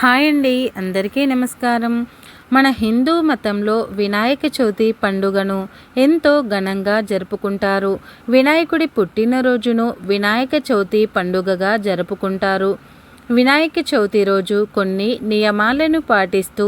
Hi అండి అందరికీ నమస్కారం. మన హిందూ మతంలో వినాయక చవితి పండుగను ఎంతో ఘనంగా జరుపుకుంటారు. వినాయకుడి పుట్టినరోజును వినాయక చవితి పండుగగా జరుపుకుంటారు. వినాయక చవితి రోజు కొన్ని నియమాలను పాటిస్తూ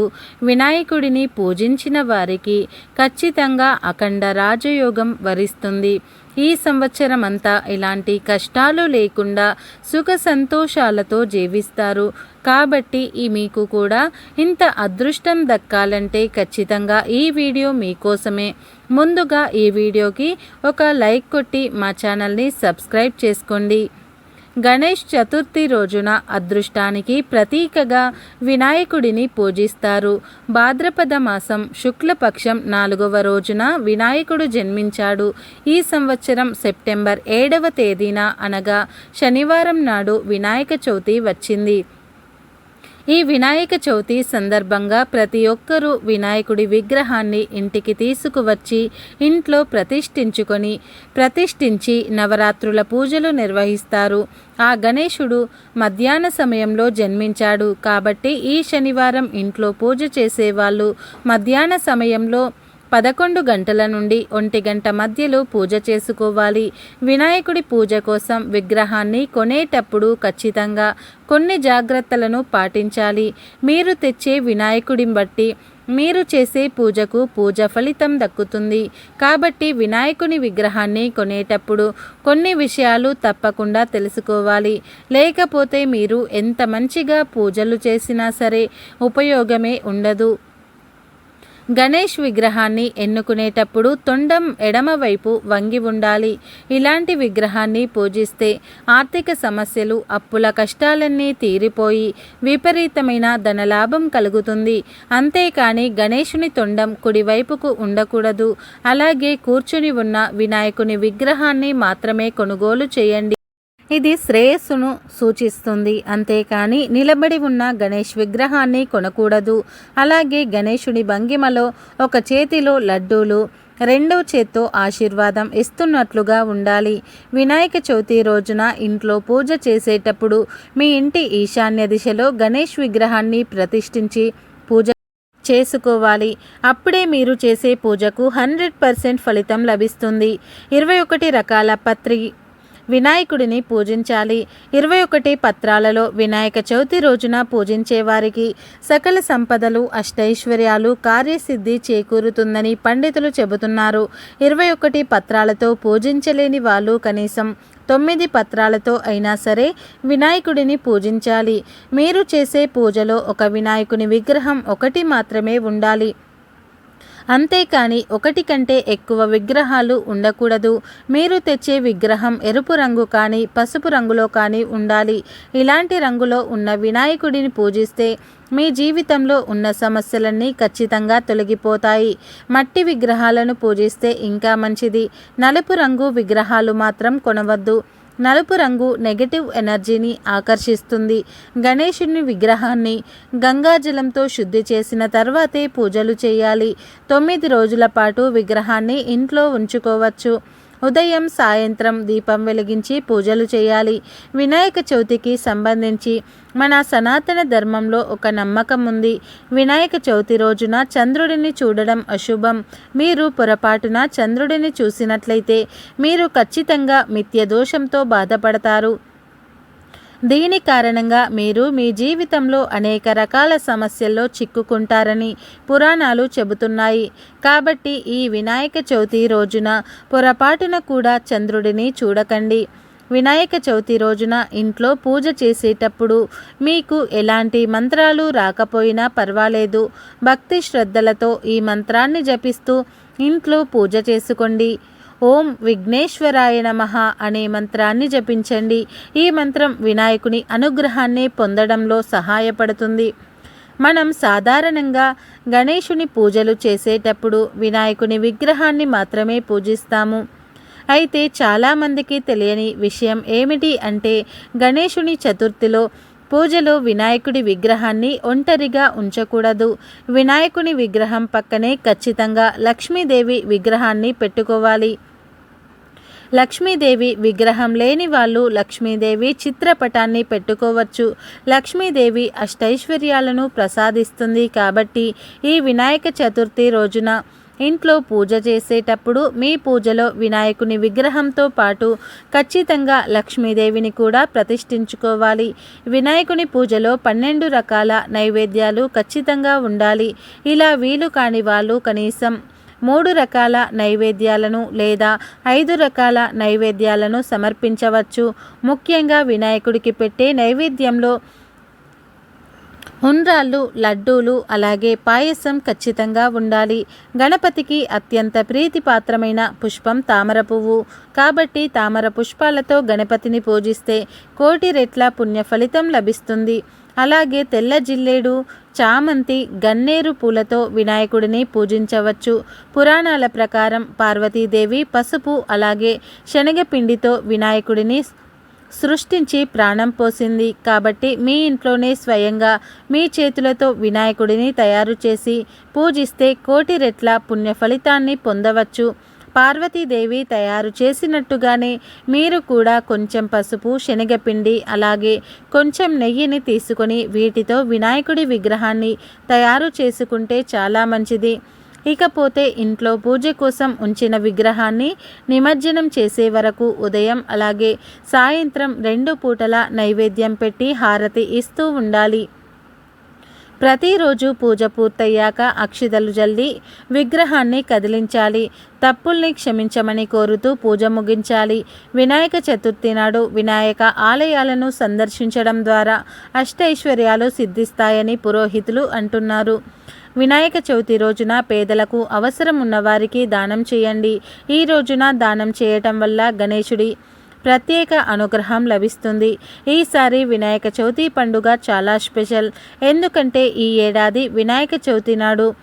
వినాయకుడిని పూజించిన వారికి ఖచ్చితంగా అఖండ రాజయోగం వరిస్తుంది. ఈ సంవత్సరం అంతా ఇలాంటి కష్టాలు లేకుండా సుఖ సంతోషాలతో జీవిస్తారు. కాబట్టి ఈ మీకు కూడా ఇంత అదృష్టం దక్కాలంటే ఖచ్చితంగా ఈ వీడియో మీకోసమే. ముందుగా ఈ వీడియోకి ఒక లైక్ కొట్టి మా ఛానల్ని సబ్స్క్రైబ్ చేసుకోండి. గణేష్ చతుర్థి రోజున అదృష్టానికి ప్రతీకగా వినాయకుడిని పూజిస్తారు. భాద్రపద మాసం శుక్లపక్షం నాలుగవ రోజున వినాయకుడు జన్మించాడు. ఈ సంవత్సరం సెప్టెంబర్ ఏడవ తేదీన అనగా శనివారం నాడు వినాయక చవితి వచ్చింది. ఈ వినాయక చవితి సందర్భంగా ప్రతి ఒక్కరూ వినాయకుడి విగ్రహాన్ని ఇంటికి తీసుకువచ్చి ఇంట్లో ప్రతిష్ఠించుకొని ప్రతిష్ఠించి నవరాత్రుల పూజలు నిర్వహిస్తారు. ఆ గణేశుడు మధ్యాహ్న సమయంలో జన్మించాడు. కాబట్టి ఈ శనివారం ఇంట్లో పూజ చేసేవాళ్ళు మధ్యాహ్న సమయంలో పదకొండు గంటల నుండి ఒంటి గంట మధ్యలో పూజ చేసుకోవాలి. వినాయకుడి పూజ కోసం విగ్రహాన్ని కొనేటప్పుడు ఖచ్చితంగా కొన్ని జాగ్రత్తలను పాటించాలి. మీరు తెచ్చే వినాయకుడిని బట్టి మీరు చేసే పూజకు పూజ ఫలితం దక్కుతుంది. కాబట్టి వినాయకుని విగ్రహాన్ని కొనేటప్పుడు కొన్ని విషయాలు తప్పకుండా తెలుసుకోవాలి. లేకపోతే మీరు ఎంత మంచిగా పూజలు చేసినా సరే ఉపయోగమే ఉండదు. గణేష్ విగ్రహాన్ని ఎన్నుకునేటప్పుడు తొండం ఎడమవైపు వంగి ఉండాలి. ఇలాంటి విగ్రహాన్ని పూజిస్తే ఆర్థిక సమస్యలు అప్పుల కష్టాలన్నీ తీరిపోయి విపరీతమైన ధనలాభం కలుగుతుంది. అంతేకాని గణేషుని తొండం కుడివైపుకు ఉండకూడదు. అలాగే కూర్చుని ఉన్న వినాయకుని విగ్రహాన్ని మాత్రమే కొనుగోలు చేయండి. ఇది శ్రేయస్సును సూచిస్తుంది. అంతేకాని నిలబడి ఉన్న గణేష్ విగ్రహాన్ని కొనకూడదు. అలాగే గణేషుడి భంగిమలో ఒక చేతిలో లడ్డూలు రెండో చేత్తో ఆశీర్వాదం ఇస్తున్నట్లుగా ఉండాలి. వినాయక చవితి రోజున ఇంట్లో పూజ చేసేటప్పుడు మీ ఇంటి ఈశాన్య దిశలో గణేష్ విగ్రహాన్ని ప్రతిష్ఠించి పూజ చేసుకోవాలి. అప్పుడే మీరు చేసే పూజకు హండ్రెడ్ పర్సెంట్ ఫలితం లభిస్తుంది. ఇరవై ఒకటి రకాల పత్రి వినాయకుడిని పూజించాలి. ఇరవై ఒకటి పత్రాలలో వినాయక చవితి రోజున పూజించే వారికి సకల సంపదలు అష్టైశ్వర్యాలు కార్యసిద్ధి చేకూరుతుందని పండితులు చెబుతున్నారు. ఇరవై ఒకటి పత్రాలతో పూజించలేని వాళ్ళు కనీసం తొమ్మిది పత్రాలతో అయినా సరే వినాయకుడిని పూజించాలి. మీరు చేసే పూజలో ఒక వినాయకుని విగ్రహం ఒకటి మాత్రమే ఉండాలి. అంతేకాని ఒకటి కంటే ఎక్కువ విగ్రహాలు ఉండకూడదు. మీరు తెచ్చే విగ్రహం ఎరుపు రంగు కానీ పసుపు రంగులో కానీ ఉండాలి. ఇలాంటి రంగులో ఉన్న వినాయకుడిని పూజిస్తే మీ జీవితంలో ఉన్న సమస్యలన్నీ ఖచ్చితంగా తొలగిపోతాయి. మట్టి విగ్రహాలను పూజిస్తే ఇంకా మంచిది. నలుపు రంగు విగ్రహాలు మాత్రం కొనవద్దు. నలుపు రంగు నెగటివ్ ఎనర్జీని ఆకర్షిస్తుంది. గణేషుని విగ్రహాన్ని గంగాజలంతో శుద్ధి చేసిన తర్వాతే పూజలు చేయాలి. తొమ్మిది రోజుల పాటు విగ్రహాన్ని ఇంట్లో ఉంచుకోవచ్చు. ఉదయం సాయంత్రం దీపం వెలిగించి పూజలు చేయాలి. వినాయక చవితికి సంబంధించి మన సనాతన ధర్మంలో ఒక నమ్మకం ఉంది. వినాయక చవితి రోజున చంద్రుడిని చూడడం అశుభం. మీరు పొరపాటున చంద్రుడిని చూసినట్లయితే మీరు ఖచ్చితంగా మిథ్య దోషంతో బాధపడతారు. దీని కారణంగా మీరు మీ జీవితంలో అనేక రకాల సమస్యల్లో చిక్కుకుంటారని పురాణాలు చెబుతున్నాయి. కాబట్టి ఈ వినాయక చవితి రోజున పొరపాటున కూడా చంద్రుడిని చూడకండి. వినాయక చవితి రోజున ఇంట్లో పూజ చేసేటప్పుడు మీకు ఎలాంటి మంత్రాలు రాకపోయినా పర్వాలేదు. భక్తి శ్రద్ధలతో ఈ మంత్రాన్ని జపిస్తూ ఇంట్లో పూజ చేసుకోండి. ఓం విఘ్నేశ్వరాయ నమ అనే మంత్రాన్ని జపించండి. ఈ మంత్రం వినాయకుని అనుగ్రహాన్ని పొందడంలో సహాయపడుతుంది. మనం సాధారణంగా గణేషుని పూజలు చేసేటప్పుడు వినాయకుని విగ్రహాన్ని మాత్రమే పూజిస్తాము. అయితే చాలామందికి తెలియని విషయం ఏమిటి అంటే గణేషుని చతుర్థిలో పూజలో వినాయకుడి విగ్రహాన్ని ఒంటరిగా ఉంచకూడదు. వినాయకుని విగ్రహం పక్కనే ఖచ్చితంగా లక్ష్మీదేవి విగ్రహాన్ని పెట్టుకోవాలి. లక్ష్మీదేవి విగ్రహం లేని వాళ్ళు లక్ష్మీదేవి చిత్రపటాన్ని పెట్టుకోవచ్చు. లక్ష్మీదేవి అష్టైశ్వర్యాలను ప్రసాదిస్తుంది కాబట్టి ఈ వినాయక చతుర్థి రోజున ఇంట్లో పూజ చేసేటప్పుడు మీ పూజలో వినాయకుని విగ్రహంతో పాటు ఖచ్చితంగా లక్ష్మీదేవిని కూడా ప్రతిష్ఠించుకోవాలి. వినాయకుని పూజలో పన్నెండు రకాల నైవేద్యాలు ఖచ్చితంగా ఉండాలి. ఇలా వీలు కాని వాళ్ళు కనీసం మూడు రకాల నైవేద్యాలను లేదా ఐదు రకాల నైవేద్యాలను సమర్పించవచ్చు. ముఖ్యంగా వినాయకుడికి పెట్టే నైవేద్యంలో ఉండ్రాళ్ళు లడ్డూలు అలాగే పాయసం ఖచ్చితంగా ఉండాలి. గణపతికి అత్యంత ప్రీతిపాత్రమైన పుష్పం తామర పువ్వు. కాబట్టి తామర పుష్పాలతో గణపతిని పూజిస్తే కోటి రెట్ల పుణ్య ఫలితం లభిస్తుంది. అలాగే తెల్ల జిల్లేడు చామంతి గన్నేరు పూలతో వినాయకుడిని పూజించవచ్చు. పురాణాల ప్రకారం పార్వతీదేవి పసుపు అలాగే శనగపిండితో వినాయకుడిని సృష్టించి ప్రాణం పోసింది. కాబట్టి మీ ఇంట్లోనే స్వయంగా మీ చేతులతో వినాయకుడిని తయారు చేసి పూజిస్తే కోటి రెట్ల పుణ్య ఫలితాన్ని పొందవచ్చు. పార్వతీదేవి తయారు చేసినట్టుగానే మీరు కూడా కొంచెం పసుపు శనగపిండి అలాగే కొంచెం నెయ్యిని తీసుకొని వీటితో వినాయకుడి విగ్రహాన్ని తయారు చేసుకుంటే చాలా మంచిది. ఇకపోతే ఇంట్లో పూజ కోసం ఉంచిన విగ్రహాన్ని నిమజ్జనం చేసే వరకు ఉదయం అలాగే సాయంత్రం రెండు పూటల నైవేద్యం పెట్టి హారతి ఇస్తూ ఉండాలి. ప్రతిరోజు పూజ పూర్తయ్యాక అక్షిదలు జల్లి విగ్రహాన్ని కదిలించాలి. తప్పుల్ని క్షమించమని కోరుతూ పూజ ముగించాలి. వినాయక చతుర్థి నాడు వినాయక ఆలయాలను సందర్శించడం ద్వారా అష్టైశ్వర్యాలు సిద్ధిస్తాయని పురోహితులు అంటున్నారు. వినాయక చవితి రోజున పేదలకు అవసరం ఉన్నవారికి దానం చేయండి. ఈ రోజున దానం చేయటం వల్ల గణేశుడి ప్రత్యేక అనుగ్రహం లభిస్తుంది. ఈసారి వినాయక చవితి పండుగ చాలా స్పెషల్. ఎందుకంటే ఈ ఏడాది వినాయక చవితి నాడు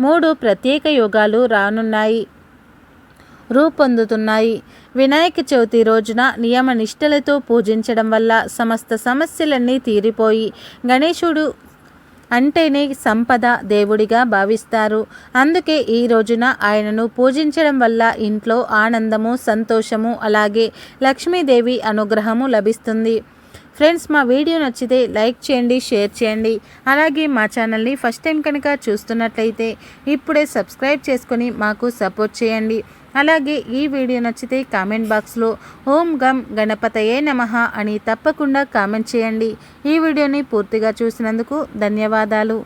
మూడు ప్రత్యేక యోగాలు రానున్నాయి. రూపొందుతున్నాయి. వినాయక చవితి రోజున నియమ నిష్టలతో పూజించడం వల్ల సమస్త సమస్యలన్నీ తీరిపోయి గణేశుడు అంటేనే సంపద దేవుడిగా భావిస్తారు. అందుకే ఈ రోజున ఆయనను పూజించడం వల్ల ఇంట్లో ఆనందము సంతోషము అలాగే లక్ష్మీదేవి అనుగ్రహము లభిస్తుంది. ఫ్రెండ్స్ మా వీడియో నచ్చితే లైక్ చేయండి షేర్ చేయండి. అలాగే మా ఛానల్ని ఫస్ట్ టైం కనుక చూస్తున్నట్లయితే ఇప్పుడే సబ్స్క్రైబ్ చేసుకొని మాకు సపోర్ట్ చేయండి. అలాగే ఈ వీడియో నచ్చితే కామెంట్ బాక్స్లో ఓం గం గణపతయే నమ అని తప్పకుండా కామెంట్ చేయండి. ఈ వీడియోని పూర్తిగా చూసినందుకు ధన్యవాదాలు.